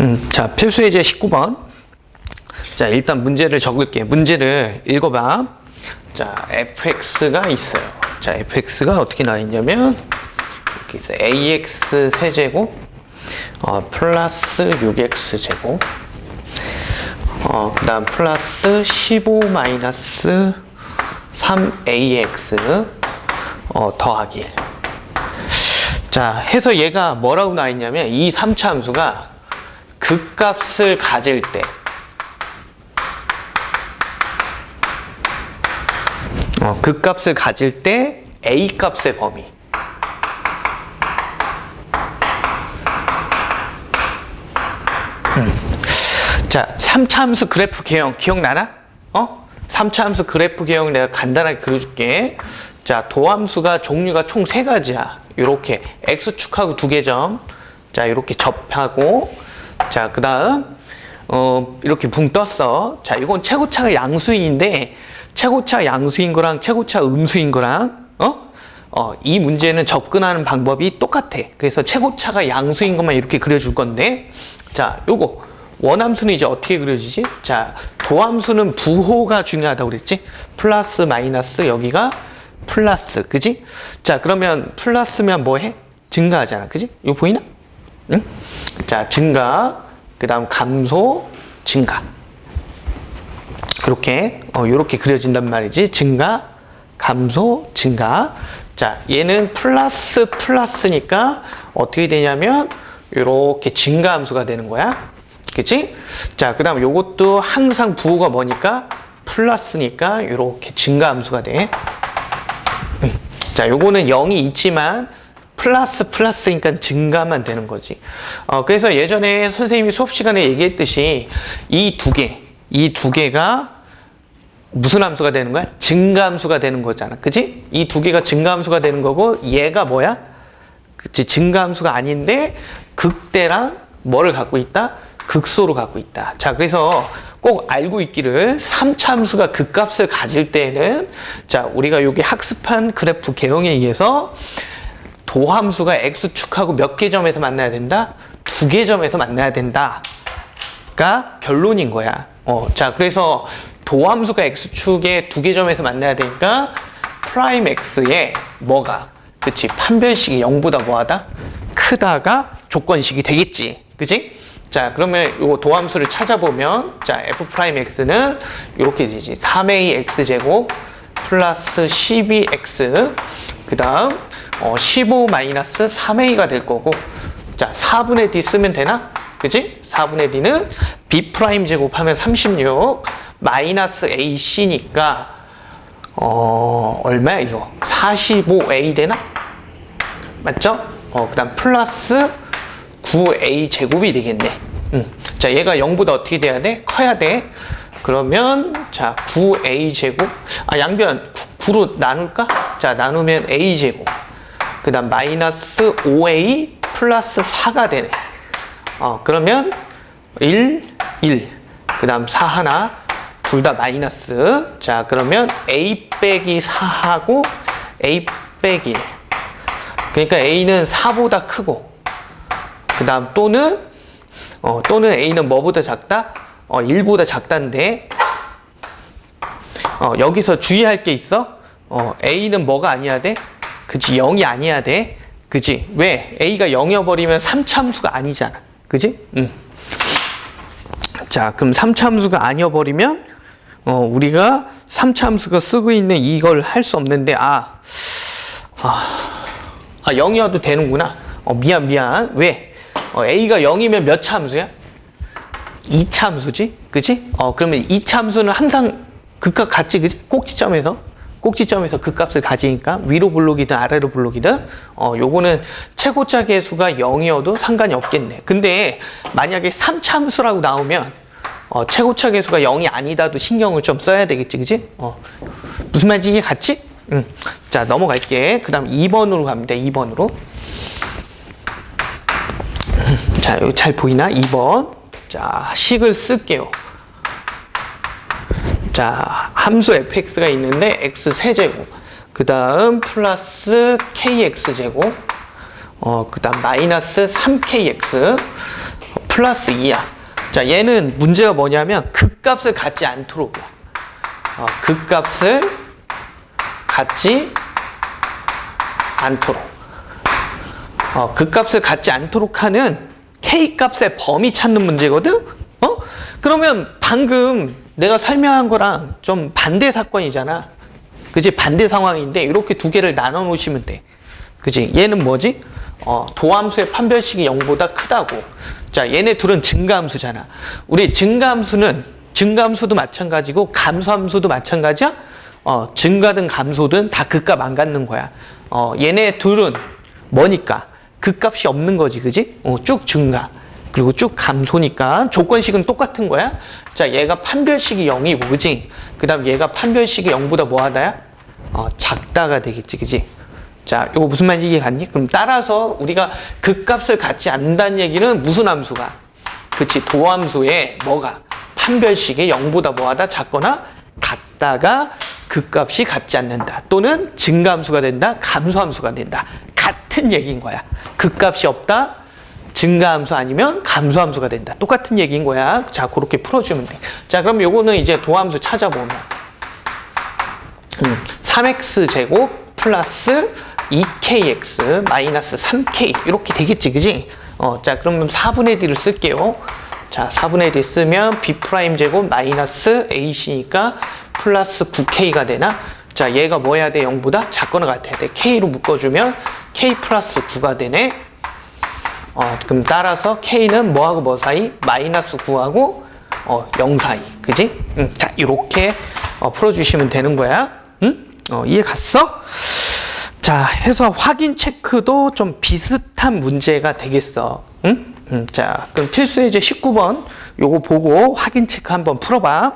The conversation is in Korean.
음, 자, 필수 예제 19번. 자, 일단 문제를 적을게요. 문제를 읽어봐. 자, fx가 있어요. 자, fx가 어떻게 나와 있냐면, 이렇게 있어요. ax 세제곱, 어, 플러스 6x 제곱, 어, 그 다음 플러스 15 마이너스 3ax, 어, 더하기. 자, 해서 얘가 뭐라고 나와 있냐면, 이 3차 함수가 극값을 가질 때, 어, 극값을 가질 때 a 값의 범위. 음. 자, 3차 함수 그래프 개형 기억나나? 어? 3차 함수 그래프 개형 내가 간단하게 그려줄게. 자, 도함수가 종류가 총세 가지야. 요렇게 x축하고 두 개 점. 자, 이렇게 접하고 자, 그 다음 어, 이렇게 붕 떴어. 자, 이건 최고차가 양수인데 최고차 양수인 거랑 최고차 음수인 거랑 어? 어, 이 문제는 접근하는 방법이 똑같아. 그래서 최고차가 양수인 것만 이렇게 그려줄 건데, 자, 요거 원함수는 이제 어떻게 그려지지? 자, 도함수는 부호가 중요하다고 그랬지? 플러스 마이너스 여기가 플러스, 그지? 자, 그러면 플러스면 뭐 해? 증가하잖아, 그지? 이거 보이나? 응? 자, 증가, 그 다음 감소, 증가. 이렇게 어, 이렇게 그려진단 말이지 증가 감소 증가 자 얘는 플러스 플러스니까 어떻게 되냐면 이렇게 증가 함수가 되는 거야 그치 자 그 다음 요것도 항상 부호가 뭐니까 플러스니까 이렇게 증가 함수가 돼 음. 자, 요거는 0이 있지만 플러스 플러스니까 증가만 되는 거지. 어, 그래서 예전에 선생님이 수업 시간에 얘기했듯이 이 두 개, 이 두 개가 무슨 함수가 되는 거야? 증가함수가 되는 거잖아. 그지? 이 두 개가 증가함수가 되는 거고 얘가 뭐야? 그치? 증가함수가 아닌데 극대랑 뭐를 갖고 있다? 극소로 갖고 있다. 자, 그래서 꼭 알고 있기를 3차 함수가 극값을 가질 때는 자, 우리가 여기 학습한 그래프 개형에 의해서 도함수가 x축하고 몇 개 점에서 만나야 된다? 두 개 점에서 만나야 된다. 가 결론인 거야. 어, 자, 그래서 도함수가 x축의 두개 점에서 만나야 되니까 프라임 x에 뭐가? 그치. 판별식이 0보다 뭐하다? 크다가 조건식이 되겠지. 그치? 자, 그러면 요 도함수를 찾아보면 자, f 프라임 x는 이렇게 되지. 3a x제곱 플러스 12x 그 다음 어, 15 마이너스 3a가 될 거고 자 4분의 d 쓰면 되나? 그지? 4분의 d는 b 프라임 제곱하면 36 마이너스 ac니까 어 얼마야 이거 45a 되나? 맞죠? 어 그 다음 플러스 9a 제곱이 되겠네. 음. 자 얘가 0보다 어떻게 돼야 돼? 커야 돼. 그러면 자 9a 제곱 아 양변 9, 로 나눌까? 자 나누면 a 제곱 그 다음 마이너스 5a 플러스 4가 되네 어 그러면 1 1 그 다음 4 하나 둘 다 마이너스 자 그러면 a 빼기 4하고 a 빼기 1 그러니까 a는 4보다 크고 그 다음 또는 어, 또는 a는 뭐보다 작다? 어, 1보다 작다인데 어, 여기서 주의할 게 있어. 어, a는 뭐가 아니야 돼? 그지 0이 아니야 돼. 그지? 왜? a가 0이어버리면 3참수가 아니잖아. 그지? 음. 자, 그럼 3참수가 아니어버리면 어, 우리가 3참수가 쓰고 있는 이걸 할 수 없는데 아, 아, 아 0이어도 되는구나. 어, 미안 미안. 왜? 어, a가 0이면 몇 참수야? 2차 함수지? 그지? 어, 그러면 2차 함수는 항상 극값 같지? 그지? 꼭지점에서. 꼭지점에서 극값을 가지니까 위로 블록이든 아래로 블록이든 어, 요거는 최고차 계수가 0이어도 상관이 없겠네. 근데 만약에 3차 함수라고 나오면 어, 최고차 계수가 0이 아니다도 신경을 좀 써야 되겠지. 그지? 어, 무슨 말인지 이게 같지? 응. 자, 넘어갈게. 그 다음 2번으로 갑니다. 2번으로. 자, 여기 잘 보이나? 2번. 자, 식을 쓸게요. 자, 함수 fx가 있는데 x 세제곱. 그 다음 플러스 kx 제곱. 어, 그 다음 마이너스 3kx 플러스 2야. 자, 얘는 문제가 뭐냐면 극값을 갖지 않도록이야. 어, 극값을 갖지 않도록. 어, 극값을 갖지 않도록 하는 K값의 범위 찾는 문제거든? 어? 그러면 방금 내가 설명한 거랑 좀 반대 사건이잖아. 그지? 반대 상황인데 이렇게 두 개를 나눠 놓으시면 돼. 그지? 얘는 뭐지? 어, 도함수의 판별식이 0보다 크다고. 자, 얘네 둘은 증가함수잖아. 우리 증가함수는 증가함수도 마찬가지고 감소함수도 마찬가지야. 어, 증가든 감소든 다 극값 안 갖는 거야. 어, 얘네 둘은 뭐니까? 극값이 없는 거지, 그지? 어, 쭉 증가. 그리고 쭉 감소니까 조건식은 똑같은 거야. 자, 얘가 판별식이 0이고, 그지? 그 다음 얘가 판별식이 0보다 뭐 하다야? 어, 작다가 되겠지, 그지? 자, 이거 무슨 말인지 이해 갔니? 그럼 따라서 우리가 극값을 갖지 않는다는 얘기는 무슨 함수가? 그치, 도함수에 뭐가? 판별식이 0보다 뭐하다? 작거나 같다가 극값이 같지 않는다. 또는 증가함수가 된다, 감소함수가 된다. 같은 얘기인 거야. 극값이 없다, 증가함수 아니면 감소함수가 된다. 똑같은 얘기인 거야. 자, 그렇게 풀어주면 돼. 자, 그럼 요거는 이제 도함수 찾아보면. 음, 3x 제곱 플러스 2kx 마이너스 3k 이렇게 되겠지 그지? 어, 자 그러면 4분의 d를 쓸게요 자 4분의 d 쓰면 b 프라임 제곱 마이너스 ac니까 플러스 9k가 되나? 자 얘가 뭐 해야 돼? 0보다 작거나 같아야 돼 k로 묶어주면 k 플러스 9가 되네 어, 그럼 따라서 k는 뭐하고 뭐 사이? 마이너스 9하고 어, 0 사이 그지? 음, 자 이렇게 어, 풀어주시면 되는 거야 응? 어, 이해 갔어? 자, 해서 확인 체크도 좀 비슷한 문제가 되겠어. 응? 음, 자, 그럼 필수 예제 19번 요거 보고 확인 체크 한번 풀어봐.